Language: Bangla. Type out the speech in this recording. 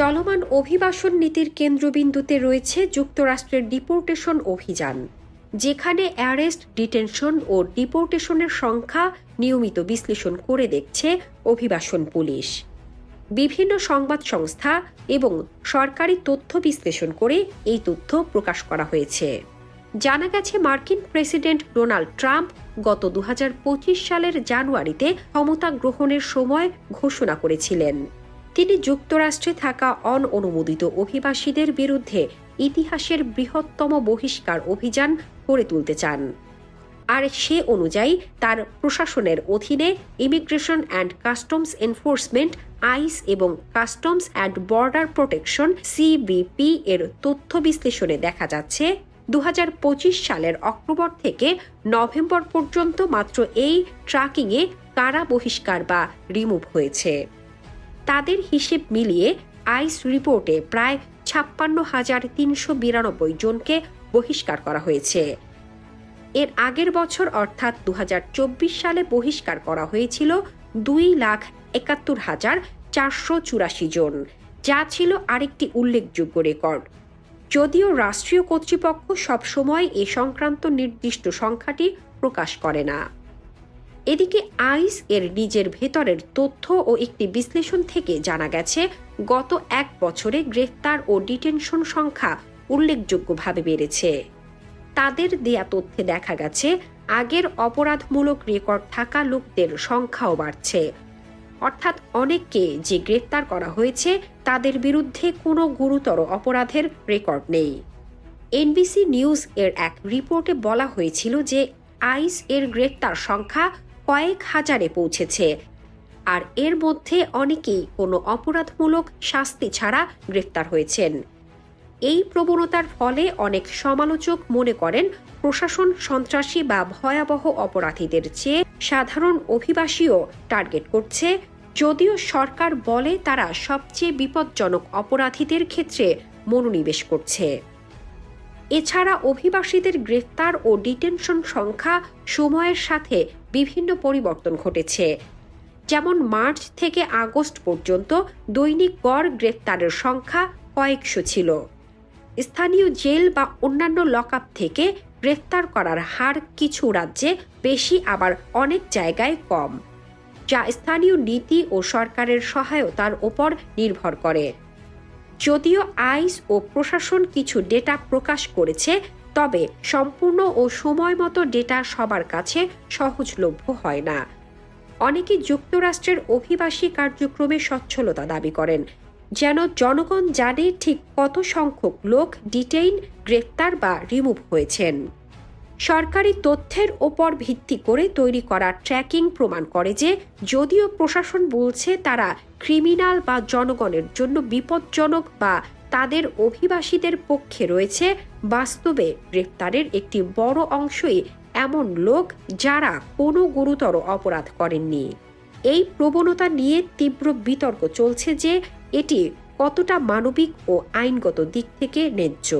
চলমান অভিবাসন নীতির কেন্দ্রবিন্দুতে রয়েছে যুক্তরাষ্ট্রের ডিপোর্টেশন অভিযান, যেখানে অ্যারেস্ট, ডিটেনশন ও ডিপোর্টেশনের সংখ্যা নিয়মিত বিশ্লেষণ করে দেখছে অভিবাসন পুলিশ। বিভিন্ন সংবাদ সংস্থা এবং সরকারি তথ্য বিশ্লেষণ করে এই তথ্য প্রকাশ করা হয়েছে। জানা গেছে, মার্কিন প্রেসিডেন্ট ডোনাল্ড ট্রাম্প গত দুহাজার পঁচিশ সালের জানুয়ারিতে ক্ষমতা গ্রহণের সময় ঘোষণা করেছিলেন। তিনি যুক্তরাষ্ট্রে থাকা অনঅনুমোদিত অভিবাসীদের বিরুদ্ধে ইতিহাসের বৃহত্তম বহিষ্কার অভিযান গড়ে তুলতে চান। আর সে অনুযায়ী তার প্রশাসনের অধীনে immigration and customs enforcement ICE এবং customs and border protection CBP এর তথ্য বিশ্লেষণে দেখা যাচ্ছে দু হাজার পঁচিশ সালের অক্টোবর থেকে নভেম্বর পর্যন্ত মাত্র এই ট্র্যাকিংয়ে কারা বহিষ্কার বা রিমুভ হয়েছে। তাদের হিসেব মিলিয়ে আইস রিপোর্টে প্রায় ছাপ্পান্ন হাজার তিনশো বিরানব্বই জনকে বহিষ্কার করা হয়েছে। এর আগের বছর অর্থাৎ দু হাজার চব্বিশ সালে বহিষ্কার করা হয়েছিল দুই লাখ একাত্তর হাজার চারশো চুরাশি জন, যা ছিল আরেকটি উল্লেখযোগ্য রেকর্ড। যদিও রাষ্ট্রীয় কর্তৃপক্ষ সবসময় এ সংক্রান্ত নির্দিষ্ট সংখ্যাটি প্রকাশ করে না। এদিকে আইস এর নিজের ভেতরের তথ্য ও একটি বিশ্লেষণ থেকে জানা গেছে, গত এক বছরে গ্রেফতার ও ডিটেনশন সংখ্যা উল্লেখযোগ্যভাবে বেড়েছে। তাদের দেয়া তথ্যে দেখা গেছে, আগের অপরাধমূলক রেকর্ড থাকা লোকদের সংখ্যাও বাড়ছে। অর্থাৎ অনেককে যে গ্রেফতার করা হয়েছে, তাদের বিরুদ্ধে কোনো গুরুতর অপরাধের রেকর্ড নেই। এনবিসি নিউজ এর এক রিপোর্টে বলা হয়েছিল যে, আইস এর গ্রেফতার সংখ্যা কয়েক হাজারে পৌঁছেছে। আর এর মধ্যে অনেকেই কোনো অপরাধমূলক শাস্তি ছাড়া গ্রেফতার হয়েছেন। এই প্রবণতার ফলে অনেক সমালোচক মনে করেন, প্রশাসন সন্ত্রাসী বা ভয়াবহ অপরাধীদের চেয়ে সাধারণ অভিবাসীও টার্গেট করছে, যদিও সরকার বলে তারা সবচেয়ে বিপজ্জনক অপরাধীদের ক্ষেত্রে মনোনিবেশ করছে। এছাড়া অভিবাসীদের গ্রেফতার ও ডিটেনশন সংখ্যা সময়ের সাথে বিভিন্ন পরিবর্তন ঘটেছে। যেমন মার্চ থেকে আগস্ট পর্যন্ত দৈনিক গড় গ্রেফতারের সংখ্যা কয়েকশো ছিল। স্থানীয় জেল বা অন্যান্য লকআপ থেকে গ্রেফতার করার হার কিছু রাজ্যে বেশি, আবার অনেক জায়গায় কম, যা স্থানীয় নীতি ও সরকারের সহায়তার ওপর নির্ভর করে। যদিও আইস ও প্রশাসন কিছু ডেটা প্রকাশ করেছে, তবে সম্পূর্ণ ও সময় মতো ডেটা সবার কাছে সহজলভ্য হয় না। অনেকে যুক্তরাষ্ট্রের অভিবাসী কার্যক্রমে সচ্ছলতা দাবি করেন, যেন জনগণ জানে ঠিক কত সংখ্যক লোক ডিটেইন, গ্রেপ্তার বা রিমুভ হয়েছেন। সরকারি তথ্যের ওপর ভিত্তি করে তৈরি করা ট্র্যাকিং প্রমাণ করে যে, যদিও প্রশাসন বলছে তারা ক্রিমিনাল বা জনগণের জন্য বিপজ্জনক বা তাদের অভিবাসীদের পক্ষে রয়েছে, বাস্তবে গ্রেপ্তারের একটি বড় অংশই এমন লোক যারা কোনো গুরুতর অপরাধ করেননি। এই প্রবণতা নিয়ে তীব্র বিতর্ক চলছে যে, এটি কতটা মানবিক ও আইনগত দিক থেকে ন্যায্য।